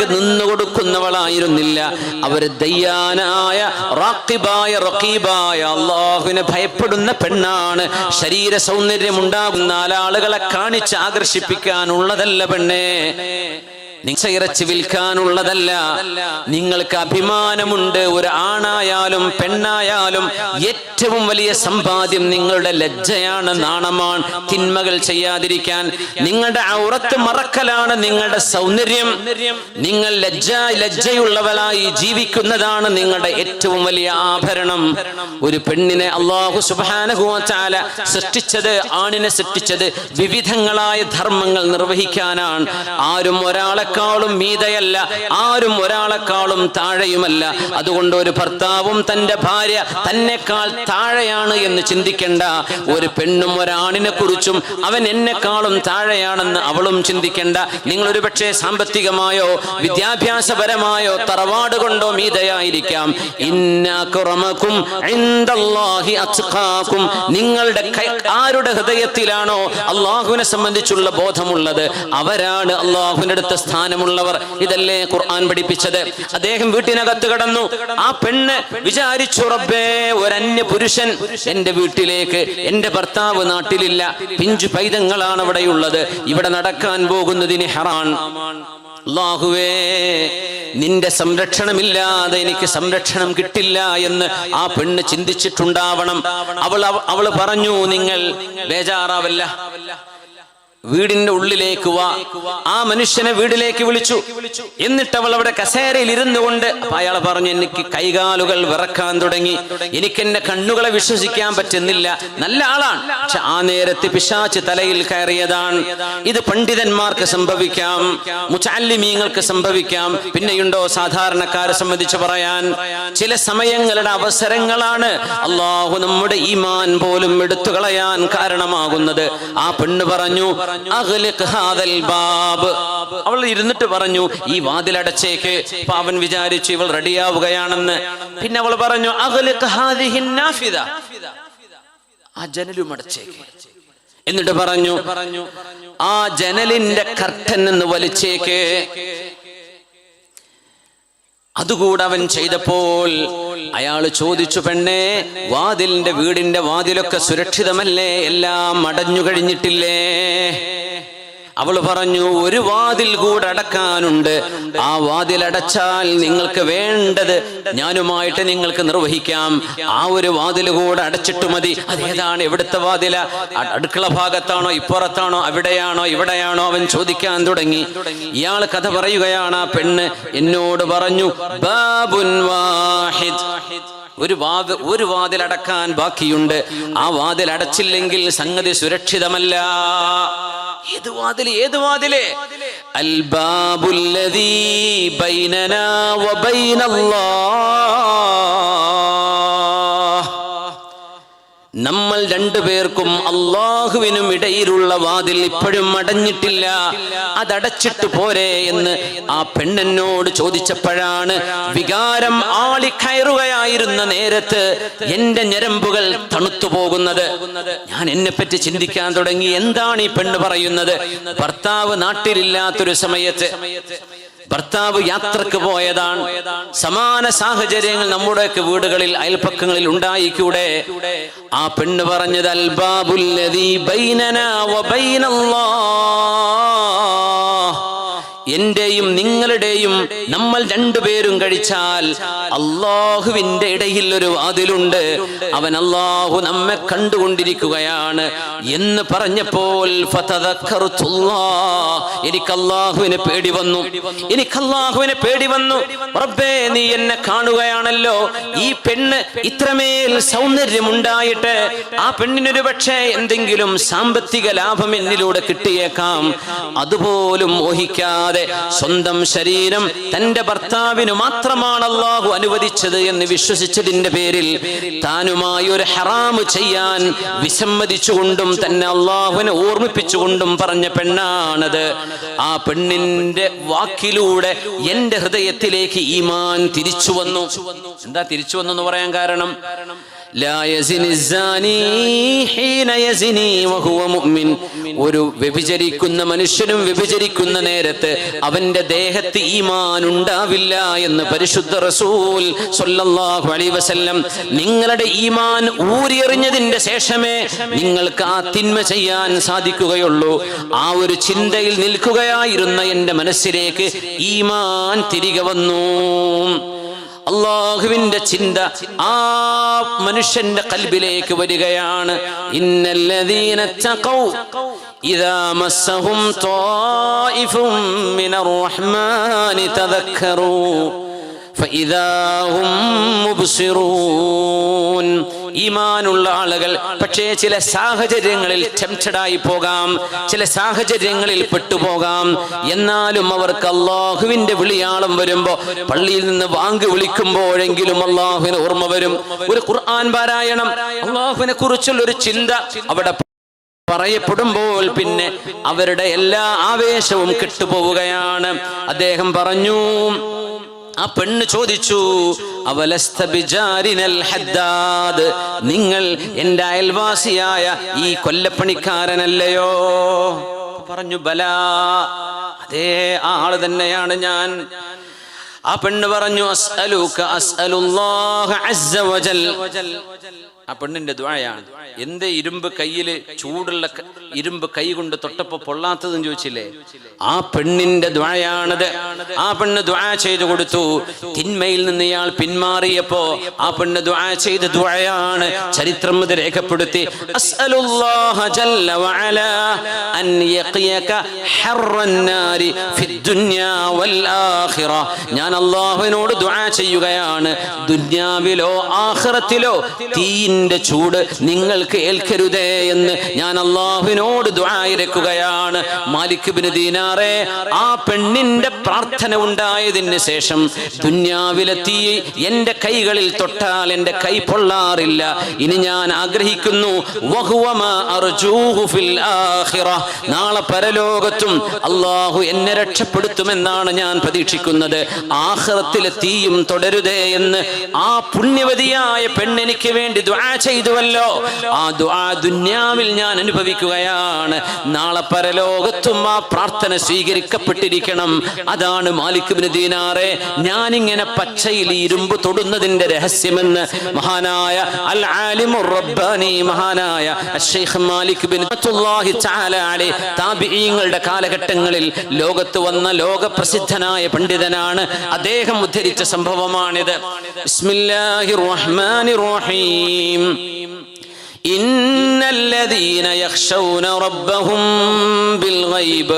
കാര്യങ്ങൾക്ക് നിന്നു കൊടുക്കുന്നവളായിരുന്നില്ല അവർ ദയ്യാനായ റാക്കിബായ റക്കീബായ അള്ളാഹുവിനെ ഭയപ്പെടുന്ന പെണ്ണാണ്. ശരീര സൗന്ദര്യം ഉണ്ടാകുന്ന നാലാളുകളെ കാണിച്ച് ആകർഷിപ്പിക്കാനുള്ളതല്ല പെണ്ണേ. ഇറച്ചി വിൽക്കാനുള്ളതല്ല നിങ്ങൾക്ക് അഭിമാനമുണ്ട്. ഒരു ആണായാലും പെണ്ണായാലും ഏറ്റവും വലിയ സമ്പാദ്യം നിങ്ങളുടെ ലജ്ജയാണ് നാണമാണ്. തിന്മകൾ ചെയ്യാതിരിക്കാൻ നിങ്ങളുടെ ഔറത്ത് മറക്കലാണ് നിങ്ങളുടെ സൗന്ദര്യം. നിങ്ങൾ ലജ്ജ ലജ്ജയുള്ളവളായി ജീവിക്കുന്നതാണ് നിങ്ങളുടെ ഏറ്റവും വലിയ ആഭരണം. ഒരു പെണ്ണിനെ അള്ളാഹു സുബാനഹുല സൃഷ്ടിച്ചത് ആണിനെ സൃഷ്ടിച്ചത് വിവിധങ്ങളായ ധർമ്മങ്ങൾ നിർവഹിക്കാനാണ്. ആരും ഒരാളെക്കാളും മീതയല്ല ആരും ഒരാളെക്കാളും താഴെയുമല്ല. അതുകൊണ്ട് ഒരു ഭർത്താവും തന്റെ ഭാര്യ തന്നെക്കാൾ താഴെയാണ് എന്ന് ചിന്തിക്കേണ്ട. ഒരു പെണ്ണും ഒരാണിനെ കുറിച്ചും അവൻ എന്നെക്കാളും താഴെയാണെന്ന് അവളും ചിന്തിക്കേണ്ട. നിങ്ങൾ ഒരുപക്ഷെ സാമ്പത്തികമായോ വിദ്യാഭ്യാസപരമായോ തറവാട് കൊണ്ടോ മീതയായിരിക്കാം. നിങ്ങളുടെ ആരുടെ ഹൃദയത്തിലാണോ അള്ളാഹുവിനെ സംബന്ധിച്ചുള്ള ബോധമുള്ളത്? അവരാണ് അള്ളാഹുവിന്റെ അടുത്ത സ്ഥാനമുള്ളവർ ഇതല്ലേ ഖുർആൻ പഠിപ്പിച്ചത്? അദ്ദേഹം വീട്ടിനകത്ത് കടന്നു. ആ പെണ്ണ് വിചാരിച്ചു റബ്ബേ ഒരന്യ പുരുഷൻ എന്റെ വീട്ടിലേക്ക് എന്റെ ഭർത്താവ് നാട്ടിലില്ല. പിഞ്ചു പൈതങ്ങളാണ് അവിടെയുള്ളത് ഇവിടെ നടക്കാൻ പോകുന്നതിന് ഹറാൻ അള്ളാഹുവേ നിന്റെ സംരക്ഷണമില്ലാതെ എനിക്ക് സംരക്ഷണം കിട്ടില്ല എന്ന് ആ പെണ്ണ് ചിന്തിച്ചിട്ടുണ്ടാവണം. അവൾ അവൾ പറഞ്ഞു നിങ്ങൾ ബേജാറാവല്ല. വീടിന്റെ ഉള്ളിലേക്ക് വാ. ആ മനുഷ്യനെ വീട്ടിലേക്ക് വിളിച്ചു. എന്നിട്ട് അവൾ അവിടെ കസേരയിൽ ഇരുന്നു കൊണ്ട് അയാൾ പറഞ്ഞു എനിക്ക് കൈകാലുകൾ വിറക്കാൻ തുടങ്ങി. എനിക്ക് എന്റെ കണ്ണുകളെ വിശ്വസിക്കാൻ പറ്റുന്നില്ല. നല്ല ആളാണ്. പക്ഷെ ആ നേരത്ത് പിശാച്ച് തലയിൽ കയറിയതാണ്. ഇത് പണ്ഡിതന്മാർക്ക് സംഭവിക്കാം. മുച്ചാലിമീങ്ങൾക്ക് സംഭവിക്കാം. പിന്നെയുണ്ടോ സാധാരണക്കാരെ സംബന്ധിച്ച് പറയാൻ? ചില സമയങ്ങളുടെ അവസരങ്ങളാണ് അള്ളാഹു നമ്മുടെ ഈമാൻ പോലും എടുത്തു കളയാൻ കാരണമാകുന്നത്. ആ പെണ്ണ് പറഞ്ഞു "അഗ്ലിഖ് ഹാദൽ ബാബ്." അവൾ ഇരുന്നിട്ട് പറഞ്ഞു ഈ വാതിൽ അടച്ചേക്ക് പാവൻ വിചാരിച്ചു ഇവൾ റെഡിയാവുകയാണെന്ന്. പിന്നെ അവൾ പറഞ്ഞു "അഗ്ലിഖ് ഹാദിഹിൻ ആ ജനലും അടച്ചേക്ക്. എന്നിട്ട് പറഞ്ഞു ആ ജനലിന്റെ കർട്ടൻ എന്ന് വലിച്ചേക്ക്. അതുകൂടെ അവൻ ചെയ്തപ്പോൾ അയാൾ ചോദിച്ചു പെണ്ണേ വാതിലിന്റെ വീടിന്റെ വാതിലൊക്കെ സുരക്ഷിതമല്ലേ? എല്ലാം അടഞ്ഞു കഴിഞ്ഞിട്ടില്ലേ? അവൾ പറഞ്ഞു ഒരു വാതിൽ കൂടെ അടക്കാനുണ്ട്. ആ വാതിൽ അടച്ചാൽ നിങ്ങൾക്ക് വേണ്ടത് ഞാനുമായിട്ട് നിങ്ങൾക്ക് നിർവഹിക്കാം. ആ ഒരു വാതിൽ കൂടെ അടച്ചിട്ട് മതി. അതേതാണ് എവിടുത്തെ വാതില? അടുക്കള ഭാഗത്താണോ? ഇപ്പുറത്താണോ? അവിടെയാണോ? ഇവിടെയാണോ? അവൻ ചോദിക്കാൻ തുടങ്ങി. ഇയാൾ കഥ പറയുകയാണ് ആ പെണ്ണ് എന്നോട് പറഞ്ഞു ബാബുൻ വാഹിദ്. ഒരു വാത് ഒരു വാതിൽ അടക്കാൻ ബാക്കിയുണ്ട്. ആ വാതിൽ അടച്ചില്ലെങ്കിൽ സംഗതി സുരക്ഷിതമല്ല. ഏത് വാതിൽ ഏത് വാതിൽ? അൽബാബുല്ലദീ ബൈനനാ വബൈനല്ലാഹ് നമ്മൾ രണ്ടുപേർക്കും അള്ളാഹുവിനും ഇടയിലുള്ള വാതിൽ ഇപ്പോഴും അടഞ്ഞിട്ടില്ല. അതടച്ചിട്ട് പോരെ എന്ന് ആ പെണ്ണെന്നോട് ചോദിച്ചപ്പോഴാണ് വികാരം ആളിക്കയറുകയായിരുന്ന നേരത്ത് എന്റെ ഞരമ്പുകൾ തണുത്തു പോകുന്നത്. ഞാൻ എന്നെ പറ്റി ചിന്തിക്കാൻ തുടങ്ങി. എന്താണ് ഈ പെണ്ണ് പറയുന്നത്? ഭർത്താവ് നാട്ടിലില്ലാത്തൊരു സമയത്ത് ഭർത്താവ് യാത്രയ്ക്ക് പോയതാണ്. സമാന സാഹചര്യങ്ങൾ നമ്മുടെയൊക്കെ വീടുകളിൽ അയൽപ്പക്കങ്ങളിൽ ഉണ്ടായിക്കൂടെ? ആ പെണ്ണ് പറഞ്ഞത് അൽബാബുല്ലദീ ബൈനനാ വബൈനല്ലാഹ് എന്റെയും നിങ്ങളുടെയും നമ്മൾ രണ്ടുപേരും കഴിച്ചാൽ അള്ളാഹുവിന്റെ ഇടയിൽ ഒരു വാതിലുണ്ട്. അവൻ അള്ളാഹു നമ്മെ കണ്ടുകൊണ്ടിരിക്കുകയാണ് എന്ന് പറഞ്ഞപ്പോൾ. എനിക്ക് അള്ളാഹുവിനെ പേടി വന്നു. എനിക്ക് അള്ളാഹുവിനെ പേടി വന്നു. റബ്ബേ നീ എന്നെ കാണുകയാണല്ലോ. ഈ പെണ്ണ് ഇത്രമേൽ സൗന്ദര്യമുണ്ടായിട്ട് ആ പെണ്ണിനൊരു പക്ഷേ എന്തെങ്കിലും സാമ്പത്തിക ലാഭം എന്നിലൂടെ കിട്ടിയേക്കാം. അതുപോലും മോഹിക്കാതെ സ്വന്തം ശരീരം തന്റെ ഭർത്താവിന് മാത്രമാണ് അള്ളാഹു അനുവദിച്ചത് എന്ന് വിശ്വസിച്ചതിന്റെ പേരിൽ താനുമായി ഒരു ഹറാമ് ചെയ്യാൻ വിസമ്മതിച്ചുകൊണ്ടും തന്നെ അള്ളാഹുവിനെ ഓർമ്മിപ്പിച്ചുകൊണ്ടും പറഞ്ഞ പെണ്ണാണത്. ആ പെണ്ണിന്റെ വാക്കിലൂടെ എന്റെ ഹൃദയത്തിലേക്ക് ഈമാൻ തിരിച്ചു വന്നു. എന്താ തിരിച്ചു വന്നു എന്ന് പറയാൻ കാരണം? ഒരു വ്യഭിചരിക്കുന്ന മനുഷ്യനും വ്യഭിചരിക്കുന്ന നേരത്ത് അവന്റെ ദേഹത്ത് ഈമാൻ ഉണ്ടാവില്ല എന്ന് പരിശുദ്ധ റസൂൽ സൊല്ലാഹു അലൈ വസല്ലം നിങ്ങളുടെ ഈമാൻ ഊരിയെറിഞ്ഞതിന്റെ ശേഷമേ നിങ്ങൾക്ക് ആ തിന്മ ചെയ്യാൻ സാധിക്കുകയുള്ളൂ. ആ ഒരു ചിന്തയിൽ നിൽക്കുകയായിരുന്ന എന്റെ മനസ്സിലേക്ക് ഈമാൻ തിരികെ വന്നു. അള്ളാഹുവിന്റെ ചിന്ത ആ മനുഷ്യന്റെ കൽബിലേക്ക് വരികയാണ് ഇന്നല്ലദീന തഖൗ ഇദാ മസ്സഹും ത്വായിഫും മിനർ റഹ്മാനി തദക്കറൂ فإذا هم مبصرون ഈമാനുള്ള ആളുകൾ. പക്ഷേ ചില സാഹചര്യങ്ങളിൽ ടെംപ്റ്റഡായി പോകാം. ചില സാഹചര്യങ്ങളിൽ പെട്ടുപോകാം. എന്നാലും അവർക്ക് അള്ളാഹുവിന്റെ വിളിയാളം വരുമ്പോ പള്ളിയിൽ നിന്ന് വാങ്ക് വിളിക്കുമ്പോഴെങ്കിലും അള്ളാഹുവിന് ഓർമ്മ വരും. ഒരു ഖുർആൻ പാരായണം. അള്ളാഹുവിനെ കുറിച്ചുള്ള ഒരു ചിന്ത അവിടെ പറയപ്പെടുമ്പോൾ പിന്നെ അവരുടെ എല്ലാ ആവേശവും കെട്ടുപോവുകയാണ്. അദ്ദേഹം പറഞ്ഞു ആ പെണ്ണ് ചോദിച്ചു ഹദ്ദാദ്? നിങ്ങൾ എന്റെ അയൽവാസിയായ ഈ കൊല്ലപ്പണിക്കാരനല്ലയോ? പറഞ്ഞു ബല അതേ ആ ആൾ തന്നെയാണ് ഞാൻ. ആ പെണ്ണ് പറഞ്ഞു അസ്അലുക അസ്അലുല്ലാഹ അസ്സ വജൽ. ആ പെണ്ണിന്റെ ദ്വായാണ് എന്ത് ഇരുമ്പ് കയ്യിൽ ചൂടുള്ള ഇരുമ്പ് കൈ കൊണ്ട് തൊട്ടപ്പോ പൊള്ളാത്തതെന്ന് ചോദിച്ചില്ലേ? ആ പെണ്ണിന്റെ ദ്വായാണത് ആ പെണ്ണ് ദ്വാ ചെയ്തു കൊടുത്തു. തിന്മയിൽ നിന്ന് ഇയാൾ പിന്മാറിയപ്പോ ആ പെണ്ണ് ദ്വാ ചെയ്ത ദ്വായാണ് ചരിത്രം ഇത് രേഖപ്പെടുത്തി. ഞാൻ അല്ലാഹുവിനോട് ദുആ ചെയ്യുകയാണ്. ദുന്യാവിലോ ആഖിറത്തിലോ തീയിന്റെ ചൂട് നിങ്ങൾക്ക് ഏൽക്കരുതേ എന്ന് ഞാൻ അള്ളാഹുവിനോട് ദ്വായിരക്കുകയാണ് മാലിക് ബിന് ദീനാറെ ആ പെണ്ണിന്റെ പ്രാർത്ഥന ഉണ്ടായതിന് ശേഷം ദുന്യാവിലെ തീ എന്റെ കൈകളിൽ തൊട്ടാൽ എന്റെ കൈ പൊള്ളാറില്ല. ഇനി ഞാൻ ആഗ്രഹിക്കുന്നു. നാളെ പരലോകത്തും അള്ളാഹു എന്നെ രക്ഷപ്പെടുത്തുമെന്നാണ് ഞാൻ പ്രതീക്ഷിക്കുന്നത്. ആഹ്റത്തിലെ തീയും തുടരുതേ എന്ന് ആ പുണ്യവതിയായ പെണ്ണെനിക്ക് വേണ്ടി ദുആ ചെയ്തുവല്ലോ. ആ ദുആ ദുന്യാവിൽ ഞാൻ അനുഭവിക്കുകയാണ്. നാളെ പരലോകത്തും ആ പ്രാർത്ഥന സ്വീകരിക്കപ്പെട്ടിരിക്കണം. അതാണ് മാലിക് ബിൻ ദീനാറെ. ഇങ്ങനെ പച്ചയിൽ ഇരുമ്പ് തൊടുന്നതിന്റെ രഹസ്യമെന്ന് മഹാനായ അൽ ആലിമുർ റബ്ബാനി മഹാനായ അഷേഖ് മാലിക് ബിൻ താബിഈങ്ങളുടെ കാലഘട്ടങ്ങളിൽ ലോകത്ത് വന്ന ലോകപ്രസിദ്ധനായ പണ്ഡിതനാണ്. അദ്ദേഹം ഉദ്ധരിച്ച സംഭവമാണിത്. بسم الله الرحمن الرحيم. إن الذين يخشون ربهم بالغيب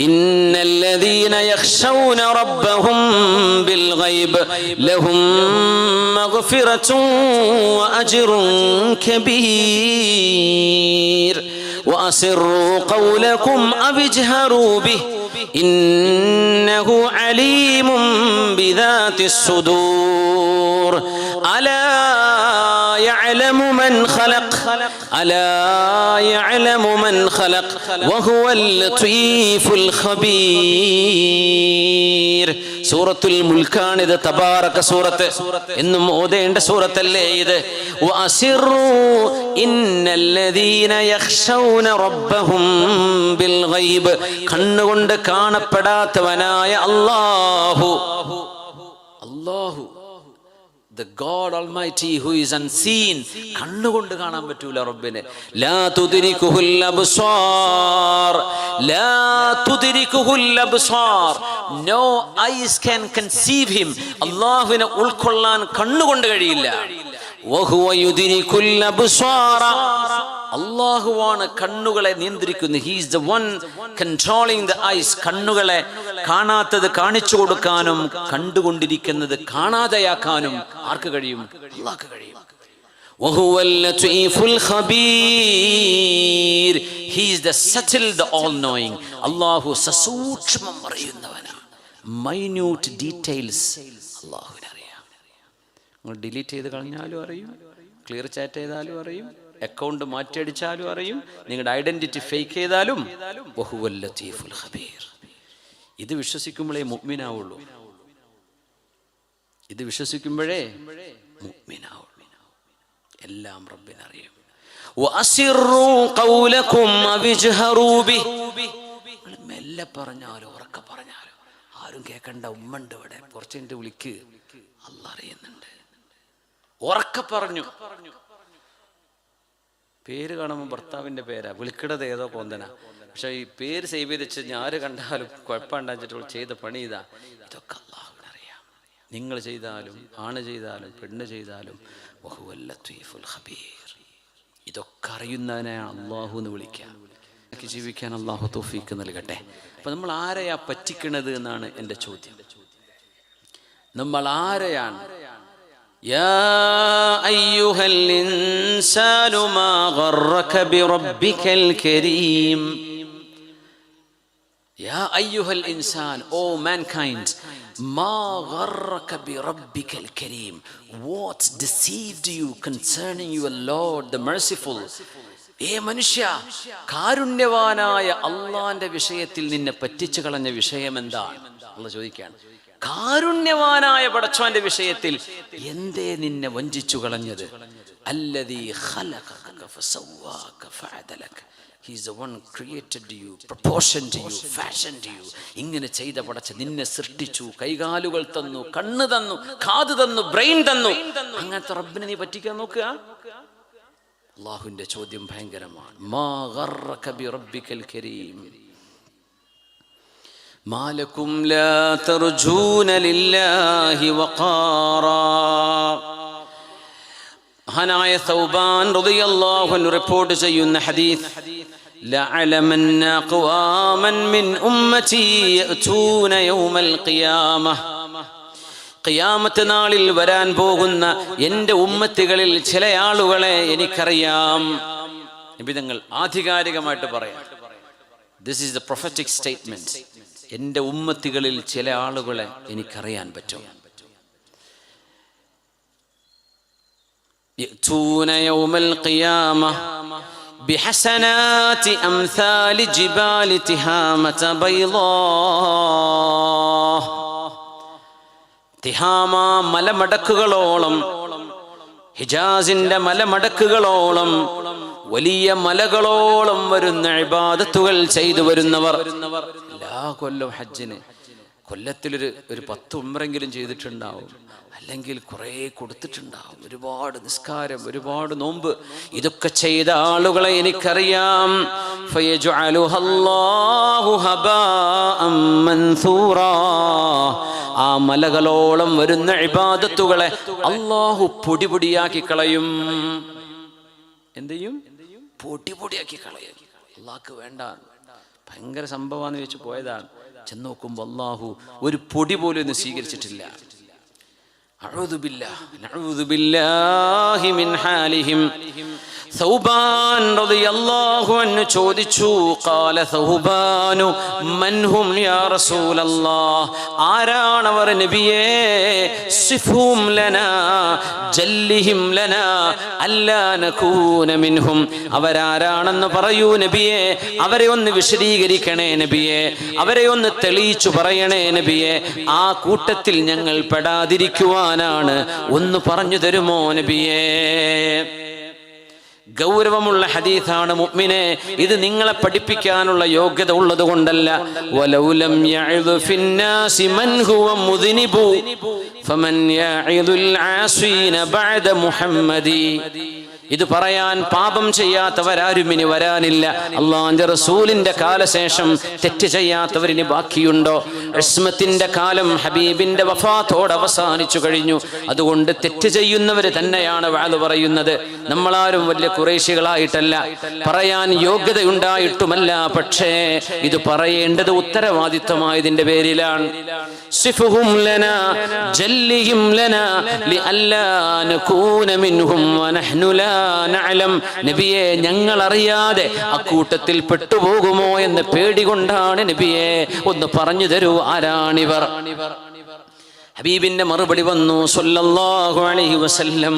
إن الذين يخشون ربهم بالغيب لهم مغفرة وأجر كبير. وأسروا قولكم أبجهروا به. إنه عليم بذات الصدور. ألا يعلم من خلق؟ ألا يعلم من خلق؟ وهو اللطيف الخبير. സൂറത്തുൽ മുൽക്കാണ് ഇത് തബാറക സൂറത്ത്. എന്നും ഓതേണ്ട സൂറത്തല്ലേ ഇത്? കണ്ണുകൊണ്ട് കാണപ്പെടാത്തവനായ അള്ളാഹു അല്ലാഹു. The God Almighty who is unseen കണ്ണുകൊണ്ട് കാണാൻ പറ്റൂല റബ്ബിനെ. ലാ ലാ no eyes can conceive him അല്ലാഹുവിനെ ഉൾക്കൊള്ളാൻ കണ്ണുകൊണ്ട് കഴിയില്ല. അള്ളാഹുവാണ് കണ്ണുകളെ നിയന്ത്രിക്കുന്നത്. He's the one controlling the eyes കണ്ണുകളെ കാണാത്തത് കാണിച്ചു കൊടുക്കാനും കണ്ടുകൊണ്ടിരിക്കുന്നത് കാണാതെയാക്കാനും ആർക്ക് കഴിയും അള്ളാഹ്ക്ക് കഴിയും وهو اللطيف الخبير he is the subtle the all knowing അള്ളാഹു സസൂക്ഷ്മം അറിയുന്നവനാണ് മൈന്യൂട്ട് ഡീറ്റെയിൽസ് അള്ളാഹുവിനറിയാം നിങ്ങൾ ഡിലീറ്റ് ചെയ്ത് കളഞ്ഞാലും അറിയും ക്ലിയർ ചാറ്റ് ചെയ്താലും അറിയും അക്കൗണ്ട് മാറ്റിയടിച്ചാലും അറിയും നിങ്ങളുടെ ഐഡന്റിറ്റി ഫേക്ക് ചെയ്താലും വഹുവൽ ലത്തീഫുൽ ഖബീർ ഇത് വിശ്വസിക്കുമ്പോഴേ മുഗ്മിനാവുള്ളൂ. ഇത് വിശ്വസിക്കുമ്പോഴേ മുഗ്മിനാവുള്ളൂ. എല്ലാം റബ്ബിനറിയും. മെല്ലെ പറഞ്ഞാലും ഉറക്കെ പറഞ്ഞാലും. ആരും കേൾക്കണ്ട ഉമ്മണ്ട് ഇവിടെ. കുറച്ച് എന്റെ വിളിക്ക്. അല്ല അറിയുന്നുണ്ട്. ഉറക്കെ പറഞ്ഞു. പേര് കാണുമ്പോ ഭർത്താവിന്റെ പേരാ. വിളിക്കടത് ഏതോ കോന്തന. പക്ഷെ ഈ പേര് സേവ് ചെയ്ത് വെച്ച് ഞാൻ ആര് കണ്ടാലും കുഴപ്പമുണ്ടാച്ചിട്ട് ചെയ്ത പണി ഇതാ ഇതൊക്കെ അള്ളാഹുവിനറിയാം നിങ്ങൾ ചെയ്താലും ആണ് ചെയ്താലും പെണ്ണ് ചെയ്താലും വഹുവൽ ലത്തീഫുൽ ഖബീർ ഇതൊക്കെ അറിയുന്നതിനെയാണ് അള്ളാഹു എന്ന് വിളിക്കുക എനിക്ക് ജീവിക്കാൻ അള്ളാഹു തോഫീക്ക് നൽകട്ടെ അപ്പൊ നമ്മൾ ആരെയാ പറ്റിക്കണത് എന്നാണ് എൻ്റെ ചോദ്യം നമ്മൾ ആരെയാണ് يا أيها الإنسان ما غرك بربك الكريم يا أيها الإنسان Oh mankind ما غرك بربك الكريم What deceived you concerning your Lord the merciful ഏ മനുഷ്യ കാരുണ്യവാനായ അള്ളാന്റെ വിഷയത്തിൽ നിന്നെ പറ്റിച്ചു കളഞ്ഞ വിഷയം എന്താണ് അള്ള ചോദിക്കുകയാണ് കാരുണ്യവാനായ പടച്ചോന്റെ വിഷയത്തിൽ എന്തേ നിന്നെ വഞ്ചിച്ചു കളഞ്ഞത് അല്ലതീ he's one created you proportion you fashion you ഇങ്ങനെ ചെയ്ത പടച്ച് നിന്നെ സൃഷ്ടിച്ചു കൈകാലുകൾ തന്നു കണ്ണ് തന്നു കാത് തന്നു ബ്രെയിൻ തന്നു. അങ്ങനത്തെ റബ്ബിനെ നീ പറ്റിക്കാൻ നോക്കുക? അള്ളാഹുവിന്റെ ചോദ്യം ഭയങ്കരമാണ്. മാ മാലക്കും ലാ തർജൂന ലില്ലാഹി വഖാറാ. മഹാനായ സൗബാൻ റളിയല്ലാഹു അൻഹു റിപ്പോർട്ട് ചെയ്യുന്ന ഹദീസ് لعلمن أقواما من أمتي يأتون يوم القيامة ഖിയാമത്ത് നാളിൽ വരാൻ പോകുന്ന എൻ്റെ ഉമ്മത്തികളിൽ ചില ആളുകളെ എനിക്കറിയാം നിബിതങ്ങൾ ആധികാരികമായിട്ട് പറയാം this is the prophetic statement എൻ്റെ ഉമ്മത്തികളിൽ ചില ആളുകളെ എനിക്കറിയാൻ പറ്റും يأتون يوم القيامة بحسنات أمثال جبال تهامة بيضاء തിഹാമ മലമടക്കുകളോളം ഹിജാസിന്റെ മലമടക്കുകളോളം വലിയ മലകളോളം വരുന്ന ഇബാദത്തുകൾ ചെയ്തു വരുന്നവർ എല്ലാ കൊല്ലം ഹജ്ജിന് കൊല്ലത്തിലൊരു ഒരു പത്ത് ഉമ്രെങ്കിലും ചെയ്തിട്ടുണ്ടാവും. അല്ലെങ്കിൽ കുറേ കൊടുത്തിട്ടുണ്ടാവും. ഒരുപാട് നിസ്കാരം ഒരുപാട് നോമ്പ്. ഇതൊക്കെ ചെയ്ത ആളുകളെ എനിക്കറിയാം. ആ മലകളോളം വരുന്ന ഇബാദത്തുകളെ അള്ളാഹു പൊടി പൊടിയാക്കി കളയും. എന്ത് ചെയ്യും? പൊടി പൊടിയാക്കി കളയും. അള്ളാഹ്ക്ക് വേണ്ട. ഭയങ്കര സംഭവമാണെന്ന് വെച്ച് പോയതാണ്. ചെന്ന് നോക്കുമ്പോൾ അള്ളാഹു ഒരു പൊടി പോലും ഒന്ന് സ്വീകരിച്ചിട്ടില്ല. أعوذ بالله نعوذ بالله من حالهم ثوبان رضي الله عنه ചോദിച്ചു قال ثوبان من هم يا رسول الله ആരാണവർ നബിയേ സിഫും ലനാ ജല്ലിഹിം ലനാ അല്ലാ നകൂന മിൻഹും അവരാരാണെന്ന് പറയൂ നബിയെ അവരെ ഒന്ന് വിശദീകരിക്കണേ നബിയെ അവരെ ഒന്ന് തെളിയിച്ചു പറയണേ നബിയെ ആ കൂട്ടത്തിൽ ഞങ്ങൾ പെടാതിരിക്കുവാനാണ് ഒന്ന് പറഞ്ഞു തരുമോ നബിയേ? ഗൗരവമുള്ള ഹദീസാണ് മുഅ്മിനെ. ഇത് നിങ്ങളെ പഠിപ്പിക്കാനുള്ള യോഗ്യത ഉള്ളത് കൊണ്ടല്ല വലൗലം യഅദു ഫിന്നാസി മൻ ഹുവ മുദ്നിബു. ഫമൻ യഅദുൽ ആസീന ബഅദ മുഹമ്മദി. ഇത് പറയാൻ പാപം ചെയ്യാത്തവരാരും ഇനി വരാനില്ല. അള്ളാന്റെ റസൂലിന്റെ കാലശേഷം തെറ്റ് ചെയ്യാത്തവരിനി ബാക്കിയുണ്ടോ? ഇസ്മത്തിന്റെ കാലം ഹബീബിന്റെ വഫാത്തോട് അവസാനിച്ചു കഴിഞ്ഞു. അതുകൊണ്ട് തെറ്റ് ചെയ്യുന്നവർ തന്നെയാണ് വാത് പറയുന്നത്. നമ്മളാരും വലിയ കുറേശികളായിട്ടല്ല. പറയാൻ യോഗ്യതയുണ്ടായിട്ടുമല്ല. പക്ഷേ ഇത് പറയേണ്ടത് ഉത്തരവാദിത്വമായതിന്റെ പേരിലാണ്. സിഫുഹും മിൻഹും നഅലം. നബിയെ ഞങ്ങൾ അറിയാതെ അക്കൂട്ടത്തിൽ പെട്ടുപോകുമോ എന്ന് പേടി കൊണ്ടാണ് നബിയെ ഒന്ന് പറഞ്ഞു തരൂ. ആരാണിവർ? ഹബീബിന്റെ മറുപടി വന്നു സല്ലല്ലാഹു അലൈഹി വസല്ലം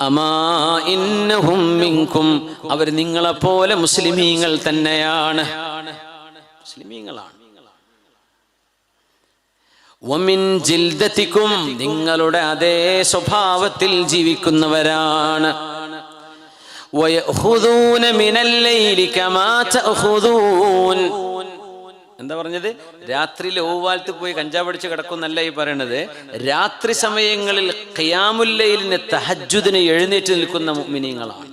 അമാ ഇന്നഹും അവർ നിങ്ങളെപ്പോലെ മുസ്ലിമീങ്ങൾ തന്നെയാണ്. മുസ്ലിമീങ്ങളാണ്. നിങ്ങളുടെ അതേ സ്വഭാവത്തിൽ ജീവിക്കുന്നവരാണ്. എന്താ പറഞ്ഞത്? രാത്രി ഓവാലത്ത് പോയി കഞ്ചാവ് അടിച്ച് കിടക്കുന്നല്ല ഈ പറയണത്. രാത്രി സമയങ്ങളിൽ ഖിയാമുല്ലയിലിന് തഹജുദിന് എഴുന്നേറ്റ് നിൽക്കുന്ന മിനിങ്ങളാണ്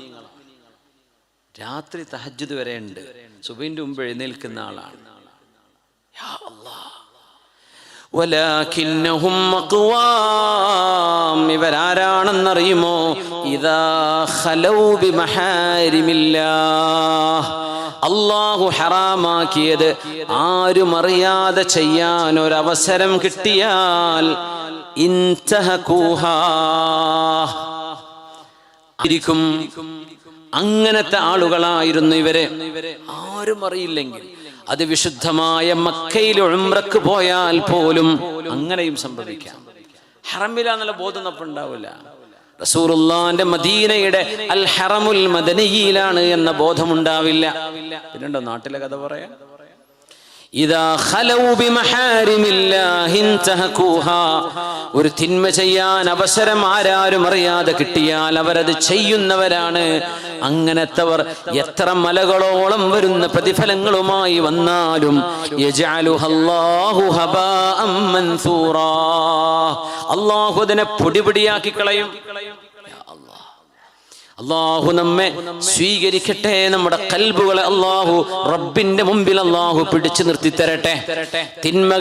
രാത്രി തഹജുദ് വരെ ഉണ്ട് സുബൈന്റെ മുമ്പ് എഴുന്നേൽക്കുന്ന ആളാണ്. വലാകിന്നഹും അഖ്വാം ഇവരാരാണെന്നറിയുമോ? ഇതാ الله ബിമഹാരിമില്ലാഹ്. അള്ളാഹു ഹറാമാക്കിയത് ആരും അറിയാതെ ചെയ്യാൻ ഒരവസരം കിട്ടിയാൽ ഇരിക്കും അങ്ങനത്തെ ആളുകളായിരുന്നു ഇവരെ. ആരും അറിയില്ലെങ്കിൽ അത് വിശുദ്ധമായ മക്കയിൽ ഉംറക്ക് പോയാൽ പോലും അങ്ങനെയും സംഭവിക്കാം. ഹറമില്ല ബോധം അപ്പം ഉണ്ടാവില്ല. റസൂറുല്ലാന്റെ മദീനയുടെ അൽ ഹറമുൽ മദനിയിലാണ് എന്ന ബോധമുണ്ടാവില്ല. പിന്നെണ്ടോ നാട്ടിലെ കഥ പറയാം. ഒരു തിന്മ ചെയ്യാൻ അവസരം ആരാരും അറിയാതെ കിട്ടിയാൽ അവരത് ചെയ്യുന്നവരാണ് അങ്ങനത്തവർ എത്ര മലകളോളം വരുന്ന പ്രതിഫലങ്ങളുമായി വന്നാലും. അള്ളാഹു അതിനെ പൊടിപിടിയാക്കി കളയും. അള്ളാഹു നമ്മെ സ്വീകരിക്കട്ടെ. നമ്മുടെ കൽബുകളെ അള്ളാഹു റബ്ബിന്റെ മുമ്പിൽ അള്ളാഹു പിടിച്ചു നിർത്തി തരട്ടെ തിന്മ